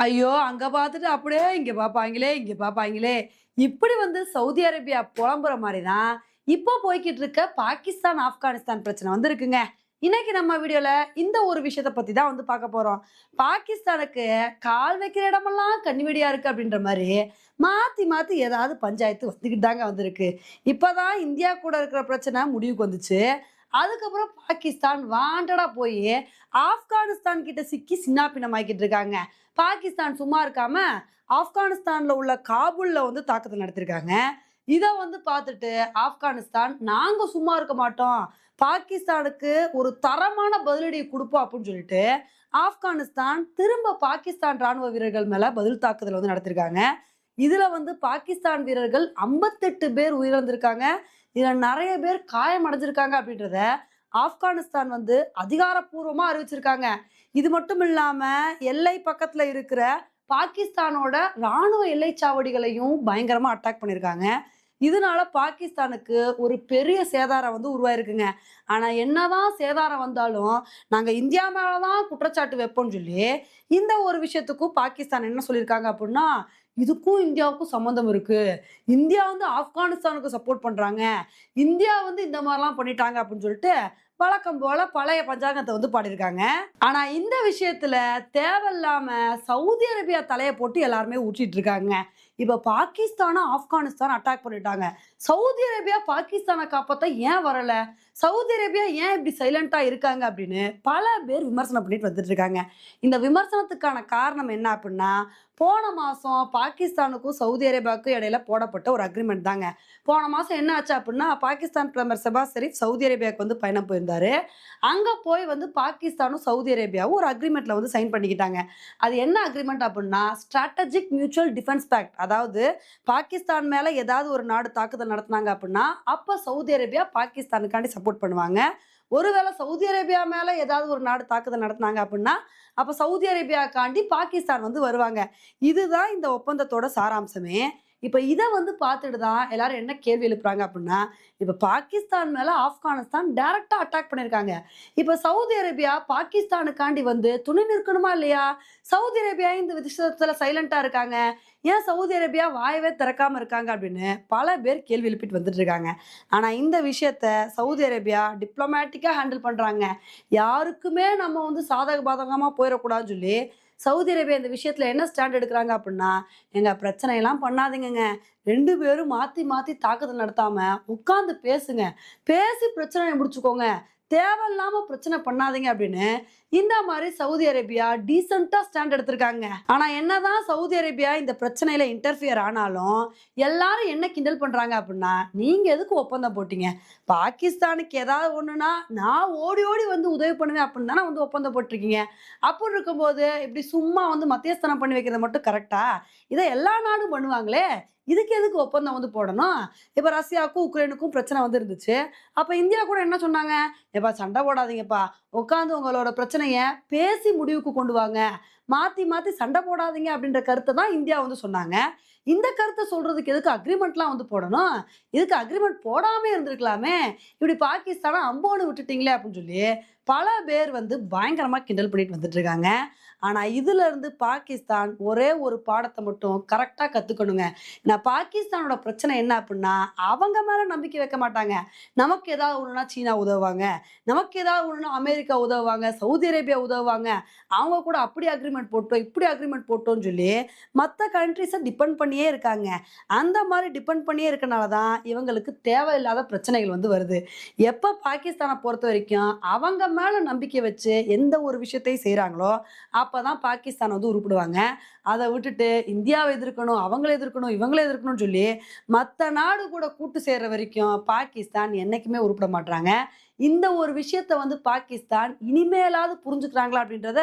ஐயோ அங்க பார்த்துட்டு அப்படியே இங்க பார்ப்பாங்களே இங்க பார்ப்பாங்களே. இப்படி வந்து சவுதி அரேபியா புலம்புற மாதிரி தான் இப்போ போய்கிட்டு இருக்க பாகிஸ்தான் ஆப்கானிஸ்தான் பிரச்சனை வந்து இருக்குங்க இன்னைக்கு நம்ம வீடியோல இந்த ஒரு விஷயத்த பத்தி தான் வந்து பார்க்க போறோம். பாகிஸ்தானுக்கு கால் வைக்கிற இடமெல்லாம் கண்ணிவெடியா இருக்கு அப்படின்ற மாதிரி மாத்தி மாத்தி ஏதாவது பஞ்சாயத்து வந்துக்கிட்டு தாங்க வந்திருக்கு. இப்பதான் இந்தியா கூட இருக்கிற பிரச்சனை முடிவுக்கு வந்துச்சு. அதுக்கப்புறம் பாகிஸ்தான் வாண்டடா போய் ஆப்கானிஸ்தான் கிட்ட சிக்கி சின்னாப்பினமாக்கிட்டு இருக்காங்க. பாகிஸ்தான் சும்மா இருக்காம ஆப்கானிஸ்தான்ல உள்ள காபூல்ல வந்து தாக்குதல் நடத்திருக்காங்க. இதை வந்து பார்த்துட்டு ஆப்கானிஸ்தான் நாங்கள் சும்மா இருக்க மாட்டோம். பாகிஸ்தானுக்கு ஒரு தரமான பதிலடி கொடுப்போம் அப்படின்னு சொல்லிட்டு ஆப்கானிஸ்தான் திரும்ப பாகிஸ்தான் ராணுவ வீரர்கள் மேலே பதில் தாக்குதல் வந்து நடத்திருக்காங்க. இதுல வந்து பாகிஸ்தான் வீரர்கள் ஐம்பத்தெட்டு பேர் உயிரிழந்திருக்காங்க. இதுல நிறைய பேர் காயமடைஞ்சிருக்காங்க அப்படின்றத ஆப்கானிஸ்தான் வந்து அதிகாரப்பூர்வமா அறிவிச்சிருக்காங்க. இது மட்டும் இல்லாம எல்லை பக்கத்துல இருக்கிற பாகிஸ்தானோட ராணுவ எல்லை சாவடிகளையும் பயங்கரமா அட்டாக் பண்ணியிருக்காங்க இதனால பாகிஸ்தானுக்கு ஒரு பெரிய சேதாரம் வந்து உருவாயிருக்குங்க. ஆனா என்னதான் சேதாரம் வந்தாலும் நாங்க இந்தியா மேலதான் குற்றச்சாட்டு வைப்போம்னு சொல்லி இந்த ஒரு விஷயத்துக்கும் பாகிஸ்தான் என்ன சொல்லியிருக்காங்க அப்படின்னா இதுக்கும் இந்தியாவுக்கும் சம்மந்தம் இருக்கு. இந்தியா வந்து ஆப்கானிஸ்தானுக்கு சப்போர்ட் பண்றாங்க. இந்தியா வந்து இந்த மாதிரிலாம் பண்ணிட்டாங்க அப்படின்னு சொல்லிட்டு வழக்கம் போல பழைய பஞ்சாங்கத்தை வந்து பாடியிருக்காங்க. ஆனா இந்த விஷயத்துல தேவையில்லாம சவுதி அரேபியா தலையை போட்டு எல்லாருமே ஊற்றிட்டு இருக்காங்க. இப்போ பாகிஸ்தானை ஆப்கானிஸ்தான் அட்டாக் பண்ணிட்டாங்க. சவுதி அரேபியா பாகிஸ்தானை காப்பாத்த ஏன் வரல? சவுதி அரேபியா ஏன் இப்படி சைலண்டா இருக்காங்க அப்படின்னு பல பேர் விமர்சனம் பண்ணிட்டு வந்துட்டு இருக்காங்க. இந்த விமர்சனத்துக்கான காரணம் என்ன அப்படின்னா போன மாதம் பாகிஸ்தானுக்கும் சவுதி அரேபியாவுக்கும் இடையில போடப்பட்ட ஒரு அக்ரிமெண்ட் தாங்க. போன மாதம் என்ன ஆச்சு அப்படின்னா பாகிஸ்தான் பிரதமர் செபாஸ் ஷெரீப் சவுதி அரேபியாவுக்கு வந்து பயணம் போயிருந்தாரு. அங்கே போய் வந்து பாகிஸ்தானும் சவுதி அரேபியாவும் ஒரு அக்ரிமெண்ட்ல வந்து சைன் பண்ணிக்கிட்டாங்க. அது என்ன அக்ரிமெண்ட் அப்படின்னா ஸ்ட்ராட்டஜிக் மியூச்சுவல் டிஃபென்ஸ் பேக்ட் அதாவது பாகிஸ்தான் மேல ஏதாவது ஒரு நாடு தாக்குதல் நடத்தினாங்க அப்படின்னா அப்ப சவுதி அரேபியா பாகிஸ்தானுக்காண்டி சப்போர்ட் பண்ணுவாங்க. ஒருவேளை சவுதி அரேபியா மேல ஏதாவது ஒரு நாடு தாக்குதல் நடத்தினாங்க அப்படின்னா அப்ப சவுதி அரேபியாக்காண்டி பாகிஸ்தான் வந்து வருவாங்க. இதுதான் இந்த ஒப்பந்தத்தோட சாராம்சமே. இப்போ இதை வந்து பார்த்துட்டு தான் எல்லாரும் என்ன கேள்வி எழுப்புறாங்க அப்படின்னா இப்போ பாகிஸ்தான் மேலே ஆப்கானிஸ்தான் டைரெக்டாக அட்டாக் பண்ணியிருக்காங்க இப்போ சவுதி அரேபியா பாகிஸ்தானுக்காண்டி வந்து துணி நிற்கணுமா இல்லையா? சவுதி அரேபியா இந்த விஷயத்தில் சைலண்ட்டாக இருக்காங்க? ஏன் சவுதி அரேபியா வாயவே திறக்காமல் இருக்காங்க அப்படின்னு பல பேர் கேள்வி எழுப்பிட்டு வந்துட்டு இருக்காங்க. ஆனால் இந்த விஷயத்த சவுதி அரேபியா டிப்ளமேட்டிக்காக ஹேண்டில் பண்ணுறாங்க யாருக்குமே நம்ம வந்து சாதக பாதகமாக போயிடக்கூடாதுன்னு சொல்லி சவுதி அரேபியா இந்த விஷயத்தில் என்ன ஸ்டாண்ட் எடுக்கிறாங்க அப்படின்னா எங்கள் பிரச்சனையெல்லாம் பண்ணாதீங்கங்க. ரெண்டு பேரும் மாற்றி மாற்றி தாக்குதல் நடத்தாமல் உட்காந்து பேசுங்க. பேசி பிரச்சனையை முடிச்சுக்கோங்க. தேவையில்லாம பிரச்சனை பண்ணாதீங்க அப்படின்னு இந்த மாதிரி சவுதி அரேபியா டீசெண்டா ஸ்டாண்ட் எடுத்திருக்காங்க. ஆனா என்னதான் சவுதி அரேபியா இந்த பிரச்சனையில இன்டர்ஃபியர் ஆனாலும் எல்லாரும் என்ன கிண்டல் பண்றாங்க அப்படின்னா நீங்க எதுக்கு ஒப்பந்தம் போட்டீங்க? பாகிஸ்தானுக்கு ஏதாவது ஒண்ணுனா நான் ஓடி ஓடி வந்து உதவி பண்ணுவேன் அப்படின்னு தானே வந்து ஒப்பந்தம் போட்டிருக்கீங்க. அப்படி இருக்கும்போது இப்படி சும்மா வந்து மத்தியஸ்தானம் பண்ணி வைக்கிறது மட்டும் கரெக்டா இதை எல்லா நாடும் பண்ணுவாங்களே? இதுக்கு எதுக்கு ஒப்பந்தம் வந்து போடணும்? இப்போ ரஷ்யாவுக்கும் உக்ரைனுக்கும் பிரச்சனை வந்து இருந்துச்சு அப்போ இந்தியா கூட என்ன சொன்னாங்க? எப்பா சண்டை போடாதீங்கப்பா. உட்காந்து உங்களோட பிரச்சனையை பேசி முடிவுக்கு கொண்டு வாங்க. மாத்தி மாத்தி சண்டை போடாதீங்க அப்படின்ற கருத்தை தான் இந்தியா வந்து சொன்னாங்க. இந்த கருத்தை சொல்றதுக்கு எதுக்கு அக்ரிமெண்ட்லாம் வந்து போடணும்? இதுக்கு அக்ரிமெண்ட் போடாம இருந்திருக்கலாமே. இப்படி பாகிஸ்தானை அம்போன்னு விட்டுட்டீங்களே அப்படின்னு சொல்லி பல பேர் வந்து பயங்கரமா கிண்டல் பண்ணிட்டு வந்துட்டு இருக்காங்க. ஆனா இதுல இருந்து பாகிஸ்தான் ஒரே ஒரு பாடத்தை மட்டும் கரெக்டா கத்துக்கணுங்க. நான் பாகிஸ்தானோட பிரச்சனை என்ன அப்படின்னா அவங்க மேல நம்பிக்கை வைக்க மாட்டாங்க. நமக்கு ஏதாவது ஒன்றுனா சீனா உதவுவாங்க. நமக்கு ஏதாவது ஒன்றுனா அமெரிக்கா உதவுவாங்க. சவுதி அரேபியா உதவுவாங்க. அவங்க கூட அப்படி அக்ரிமெண்ட் போட்டோம் இப்படி அக்ரிமெண்ட் போட்டோம்னு சொல்லி மற்ற கண்ட்ரிஸை டிபெண்ட் பண்ணியே இருக்காங்க. அந்த மாதிரி டிபெண்ட் பண்ணியே இருக்கனால தான் இவங்களுக்கு தேவையில்லாத பிரச்சனைகள் வந்து வருது. எப்போ பாகிஸ்தானை பொறுத்த வரைக்கும் அவங்க மேலே நம்பிக்கை வச்சு எந்த ஒரு விஷயத்தையும் செய்கிறாங்களோ அப்போ தான் பாகிஸ்தான் வந்து உருப்பிடுவாங்க. அதை விட்டுட்டு இந்தியாவை எதிர்க்கணும் அவங்கள எதிர்க்கணும் இவங்கள எதிர்க்கணும்னு சொல்லி மற்ற நாடு கூட கூட்டு சேர்ற வரைக்கும் பாகிஸ்தான் என்றைக்குமே உருப்பிட மாட்டாங்க இந்த ஒரு விஷயத்த வந்து பாகிஸ்தான் இனிமேலாவது புரிஞ்சுக்கிறாங்களா அப்படின்றத